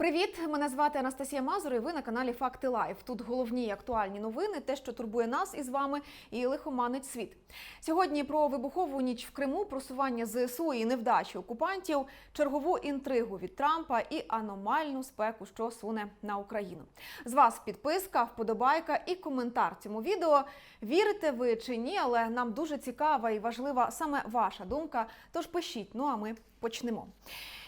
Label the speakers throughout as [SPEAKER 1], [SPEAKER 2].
[SPEAKER 1] Привіт! Мене звати Анастасія Мазур. і Ви на каналі Факти Лайф. Тут головні актуальні новини, те, що турбує нас із вами, і лихоманить світ. Сьогодні про вибухову ніч в Криму, просування ЗСУ і невдачі окупантів, чергову інтригу від Трампа і аномальну спеку, що суне на Україну. З вас підписка, вподобайка і коментар цьому відео. Вірите ви чи ні, але нам дуже цікава і важлива саме ваша думка. Тож пишіть. Ну а ми почнемо.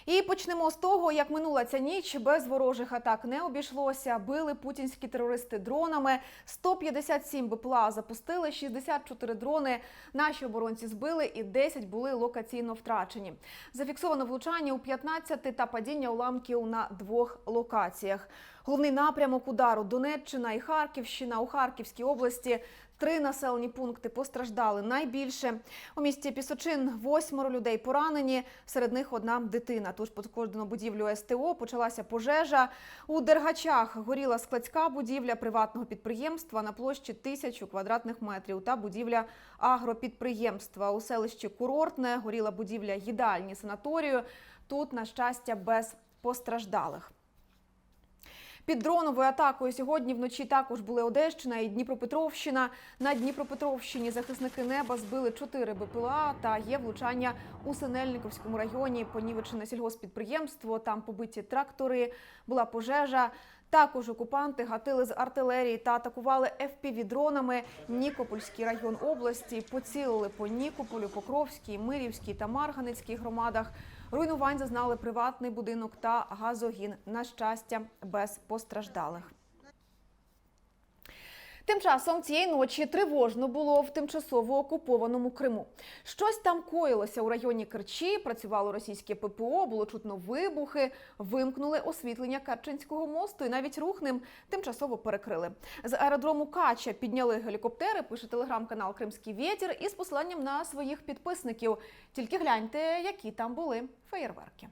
[SPEAKER 1] І почнемо з того, як минула ця ніч без ворожих атак не обійшлося. Били путінські терористи дронами. 157 БПЛА запустили, 64 дрони. Наші оборонці збили і 10 були локаційно втрачені. Зафіксовано влучання у 15 та падіння уламків на двох локаціях. Головний напрямок удару Донеччина і Харківщина у Харківській області. Три населені пункти постраждали найбільше. У місті Пісочин восьмеро людей поранені. Серед них одна дитина. Тож пошкоджено будівлю СТО почалася пожежа. У Дергачах горіла складська будівля приватного підприємства на площі тисячу квадратних метрів та будівля агропідприємства. У селищі Курортне горіла будівля їдальні санаторію. Тут, на щастя, без постраждалих. Під дроновою атакою сьогодні вночі також були Одещина і Дніпропетровщина. На Дніпропетровщині захисники неба збили чотири БПЛА та є влучання у Синельниковському районі. Понівечене сільгоспідприємство, там побиті трактори, була пожежа. Також окупанти гатили з артилерії та атакували FPV-дронами Нікопольський район області. Поцілили по Нікополю, Покровській, Мирівській та Марганецькій громадах. Руйнувань зазнали приватний будинок та газогін. На щастя, без постраждалих. Тим часом цієї ночі тривожно було в тимчасово окупованому Криму. Щось там коїлося у районі Керчі, працювало російське ППО, було чутно вибухи, вимкнули освітлення Керченського мосту і навіть рух ним тимчасово перекрили. З аеродрому Кача підняли гелікоптери, пише телеграм-канал Кримський Вєтір із посиланням на своїх підписників. Тільки гляньте, які там були феєрверки.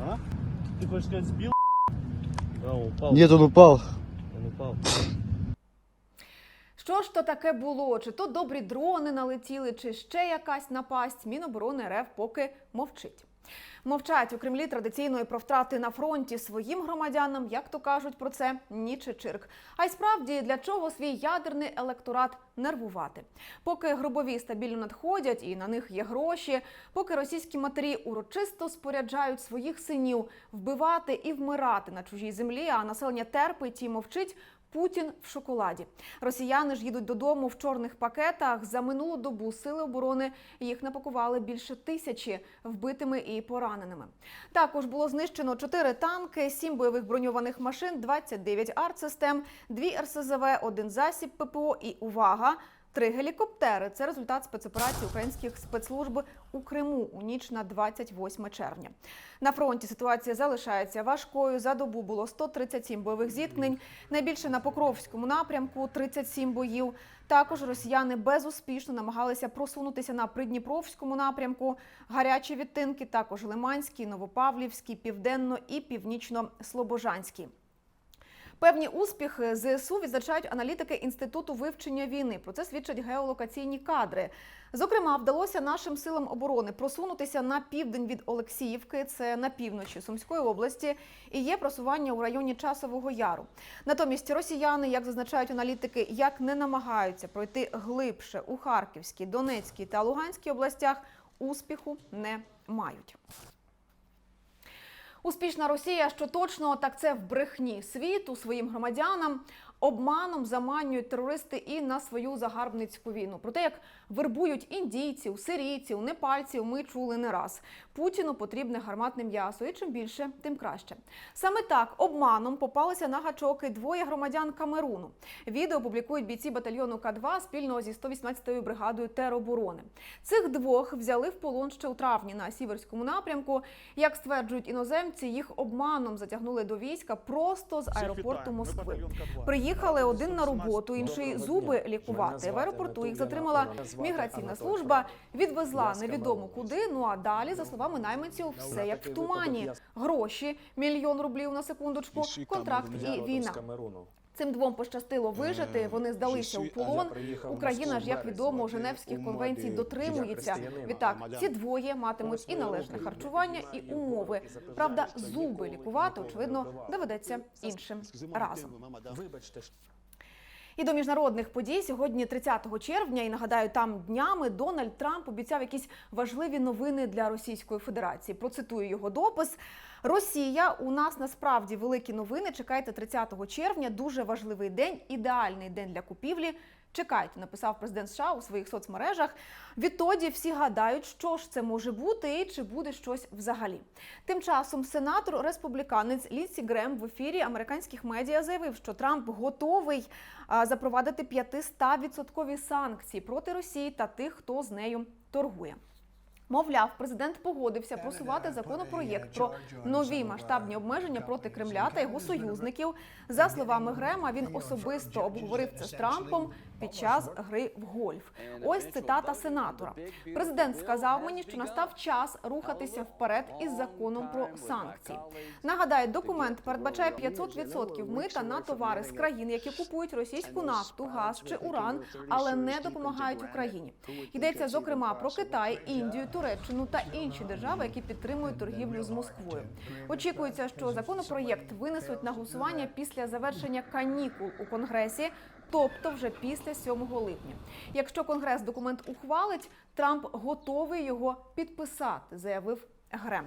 [SPEAKER 2] А? Ты хочешь сказать сбил? А, он упал.
[SPEAKER 3] Нет, он упал.
[SPEAKER 2] Он упал.
[SPEAKER 1] Що ж то таке було? Чи то добрі дрони налетіли, чи ще якась напасть? Міноборони РФ поки мовчить. Мовчать у Кремлі традиційної про втрати на фронті своїм громадянам, як то кажуть про це, ніч і чирк. А й справді для чого свій ядерний електорат нервувати? Поки гробові стабільно надходять і на них є гроші, поки російські матері урочисто споряджають своїх синів вбивати і вмирати на чужій землі, а населення терпить і мовчить. Путін в шоколаді. Росіяни ж їдуть додому в чорних пакетах. За минулу добу сили оборони їх напакували більше тисячі вбитими і пораненими. Також було знищено 4 танки, 7 бойових броньованих машин, 29 артсистем, 2 РСЗВ, один засіб ППО і увага. Три гелікоптери це результат спецоперації українських спецслужб у Криму у ніч на 28 червня. На фронті ситуація залишається важкою. За добу було 137 бойових зіткнень. Найбільше на Покровському напрямку 37 боїв. Також росіяни безуспішно намагалися просунутися на Придніпровському напрямку. Гарячі відтинки також Лиманський, Новопавлівський, Південно і Північно-Слобожанський. Певні успіхи ЗСУ відзначають аналітики інституту вивчення війни. Про це свідчать геолокаційні кадри. Зокрема, вдалося нашим силам оборони просунутися на південь від Олексіївки, це на півночі Сумської області, і є просування у районі Часового Яру. Натомість росіяни, як зазначають аналітики, як не намагаються пройти глибше у Харківській, Донецькій та Луганській областях, успіху не мають. Успішна Росія, що точно так це в брехні світу своїм громадянам. Обманом заманюють терористи і на свою загарбницьку війну. Про те, як вербують індійців, сирійців, непальців, ми чули не раз. Путіну потрібне гарматне м'ясо, і чим більше, тим краще. Саме так обманом попалися на гачок і двоє громадян Камеруну. Відео публікують бійці батальйону К2 спільно зі 118-ю бригадою тероборони. Цих двох взяли в полон ще у травні на сіверському напрямку. Як стверджують іноземці, їх обманом затягнули до війська просто з аеропорту Москви. Приїхали Їхали один на роботу, інший зуби лікувати. В аеропорту їх затримала міграційна служба, відвезла невідомо куди. Ну а далі, за словами найманців, все як в тумані. Гроші, мільйон рублів на секундочку, контракт і війна. Цим двом пощастило вижити. Вони здалися у полон. Україна ж, як відомо, Женевських конвенцій дотримується. Відтак, ці двоє матимуть і належне харчування, і умови. Правда, зуби лікувати очевидно доведеться іншим разом.
[SPEAKER 3] Вибачте,
[SPEAKER 1] І до міжнародних подій сьогодні, 30 червня, і нагадаю, там днями Дональд Трамп обіцяв якісь важливі новини для Російської Федерації. Процитую його допис. Росія, у нас насправді великі новини. Чекайте 30 червня. Дуже важливий день, ідеальний день для купівлі. Чекайте, написав президент США у своїх соцмережах. Відтоді всі гадають, що ж це може бути і чи буде щось взагалі. Тим часом сенатор республіканець Ліці Грем в ефірі американських медіа заявив, що Трамп готовий запровадити 500% санкції проти Росії та тих, хто з нею торгує. Мовляв, президент погодився просувати законопроєкт про нові масштабні обмеження проти Кремля та його союзників. За словами Грема, він особисто обговорив це з Трампом під час гри в гольф. Ось цитата сенатора. Президент сказав мені, що настав час рухатися вперед із законом про санкції. Нагадаю, документ передбачає 500% мита на товари з країн, які купують російську нафту, газ чи уран, але не допомагають Україні. Йдеться зокрема про Китай, Індію, Туреччину та інші держави, які підтримують торгівлю з Москвою. Очікується, що законопроєкт винесуть на голосування після завершення канікул у конгресі. Тобто вже після 7 липня. Якщо конгрес документ ухвалить, Трамп готовий його підписати, заявив Грем.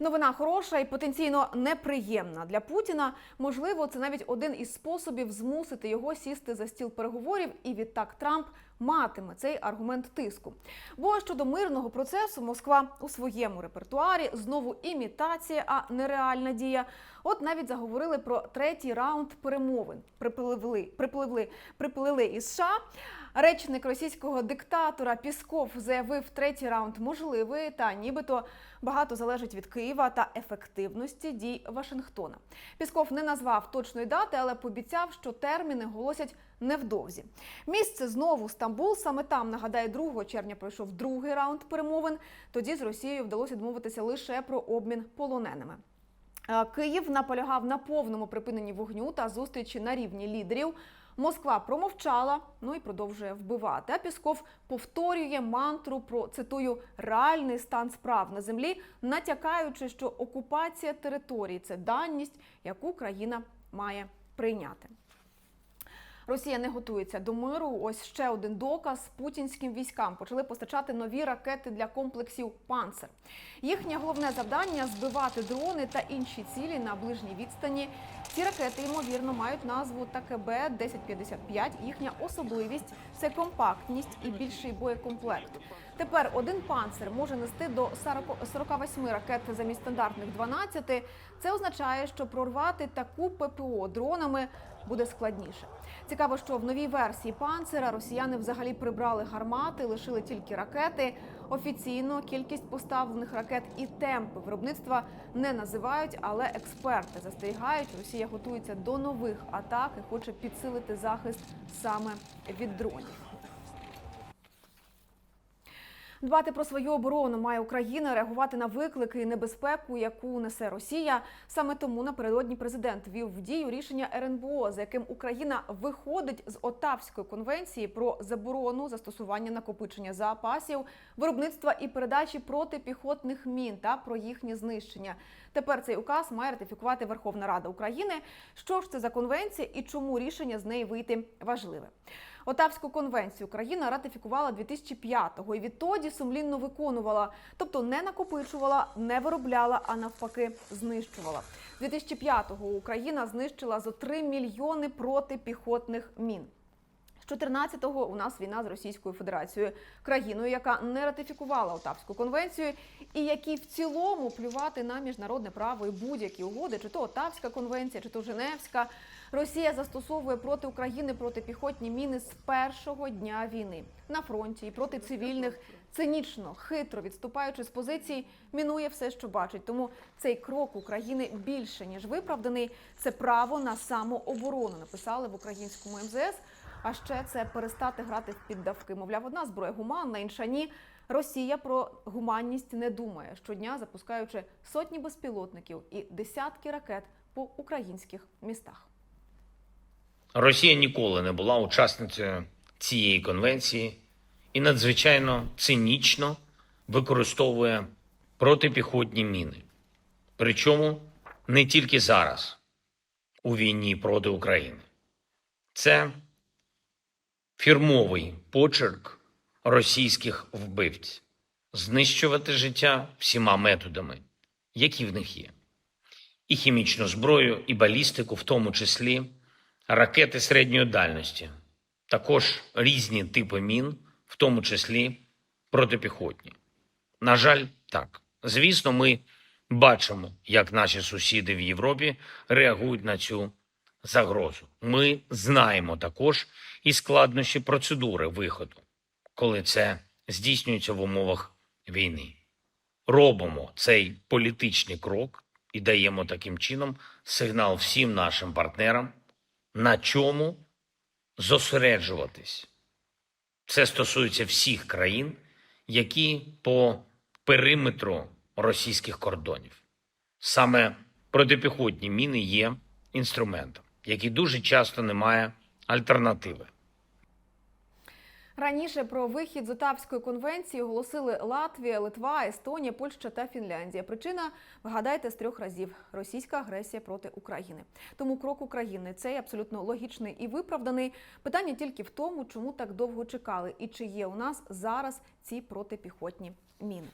[SPEAKER 1] Новина хороша і потенційно неприємна для Путіна. Можливо, це навіть один із способів змусити його сісти за стіл переговорів, і відтак Трамп матиме цей аргумент тиску. Бо щодо мирного процесу Москва у своєму репертуарі знову імітація, а не реальна дія. От навіть заговорили про третій раунд перемовин. Припливли, припливли, приплили із США. Речник російського диктатора Пісков заявив, третій раунд можливий, та нібито багато залежить від Києва та ефективності дій Вашингтона. Пісков не назвав точної дати, але пообіцяв, що терміни голосять невдовзі. Місце знову Стамбул. Саме там нагадаю, 2 червня пройшов другий раунд перемовин. Тоді з Росією вдалося домовитися лише про обмін полоненими. Е, Київ наполягав на повному припиненні вогню та зустрічі на рівні лідерів. Москва промовчала, ну і продовжує вбивати. А Пісков повторює мантру про цитую реальний стан справ на землі, натякаючи, що окупація території це даність, яку країна має прийняти. Росія не готується до миру. Ось ще один доказ. Путінським військам почали постачати нові ракети для комплексів «Панцер». Їхнє головне завдання збивати дрони та інші цілі на ближній відстані. Ці ракети ймовірно мають назву ТКБ 1055 Їхня особливість це компактність і більший боєкомплект. Тепер один панцир може нести до 40 48 ракет замість стандартних 12. Це означає, що прорвати таку ППО дронами буде складніше. Цікаво, що в новій версії панцира росіяни взагалі прибрали гармати, лишили тільки ракети. Офіційно кількість поставлених ракет і темпи виробництва не називають, але експерти застерігають, Росія готується до нових атак і хоче підсилити захист саме від дронів. Дбати про свою оборону має Україна, реагувати на виклики і небезпеку, яку несе Росія. Саме тому напередодні президент ввів в дію рішення РНБО, за яким Україна виходить з Отавської конвенції про заборону застосування накопичення запасів, виробництва і передачі протипіхотних мін та про їхнє знищення. Тепер цей указ має ратифікувати Верховна Рада України. Що ж це за конвенція і чому рішення з неї вийти важливе? Отавську конвенцію Україна ратифікувала 2005-го і відтоді сумлінно виконувала, тобто не накопичувала, не виробляла, а навпаки знищувала. 2005-го Україна знищила за 3 мільйони протипіхотних мін. З 14-го у нас війна з Російською Федерацією, країною, яка не ратифікувала Отавську конвенцію, і якій в цілому плювати на міжнародне право і будь-які угоди, чи то Отавська конвенція, чи то Женевська. Росія застосовує проти України протипіхотні міни з першого дня війни на фронті і проти цивільних цинічно, хитро відступаючи з позицій, мінує все, що бачить. Тому цей крок України більше ніж виправданий. Це право на самооборону. Написали в українському МЗС. А ще це перестати грати в піддавки. Мовляв, одна зброя гуманна, інша ні. Росія про гуманність не думає щодня, запускаючи сотні безпілотників і десятки ракет по українських містах.
[SPEAKER 3] Росія ніколи не була учасницею цієї конвенції і надзвичайно цинічно використовує протипіхотні міни. Причому не тільки зараз, у війні проти України. Це фірмовий почерк російських вбивць знищувати життя всіма методами, які в них є. І хімічну зброю, і балістику, в тому числі ракети середньої дальності, також різні типи мін, в тому числі протипіхотні. На жаль, так. Звісно, ми бачимо, як наші сусіди в Європі реагують на цю загрозу. Ми знаємо також і складнощі процедури виходу, коли це здійснюється в умовах війни. Робимо цей політичний крок і даємо таким чином сигнал всім нашим партнерам, на чому зосереджуватись. Це стосується всіх країн, які по периметру російських кордонів. Саме протипіхотні міни є інструментом, який дуже часто не має альтернативи.
[SPEAKER 1] Раніше про вихід з Отавської конвенції оголосили Латвія, Литва, Естонія, Польща та Фінляндія. Причина вгадайте з трьох разів: російська агресія проти України. Тому крок України цей абсолютно логічний і виправданий. Питання тільки в тому, чому так довго чекали, і чи є у нас зараз ці протипіхотні міни.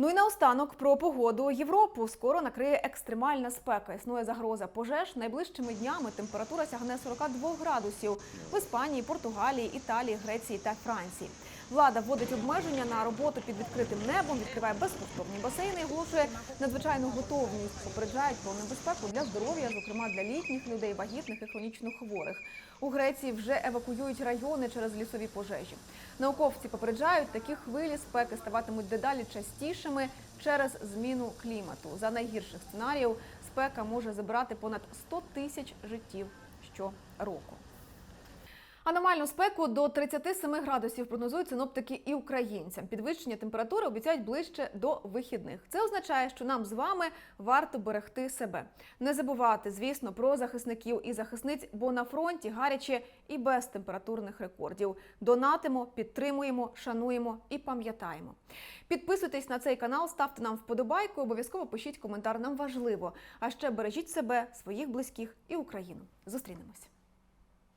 [SPEAKER 1] Ну і наостанок про погоду. Європу скоро накриє екстремальна спека. Існує загроза пожеж. Найближчими днями температура сягне 42 градусів в Іспанії, Португалії, Італії, Греції та Франції. Влада вводить обмеження на роботу під відкритим небом, відкриває безкоштовні басейни і оголошує надзвичайну готовність. Попереджають про небезпеку для здоров'я, зокрема для літніх людей, вагітних і хронічно хворих. У Греції вже евакуюють райони через лісові пожежі. Науковці попереджають, такі хвилі спеки ставатимуть дедалі частішими через зміну клімату. За найгірших сценаріїв спека може забирати понад 100 тисяч життів щороку. Аномальну спеку до 37 градусів прогнозують синоптики і українцям. Підвищення температури обіцяють ближче до вихідних. Це означає, що нам з вами варто берегти себе. Не забувати, звісно, про захисників і захисниць, бо на фронті гаряче і без температурних рекордів. Донатимо, підтримуємо, шануємо і пам'ятаємо. Підписуйтесь на цей канал, ставте нам вподобайку, обов'язково пишіть коментар. Нам важливо. А ще бережіть себе, своїх близьких і Україну. Зустрінемось.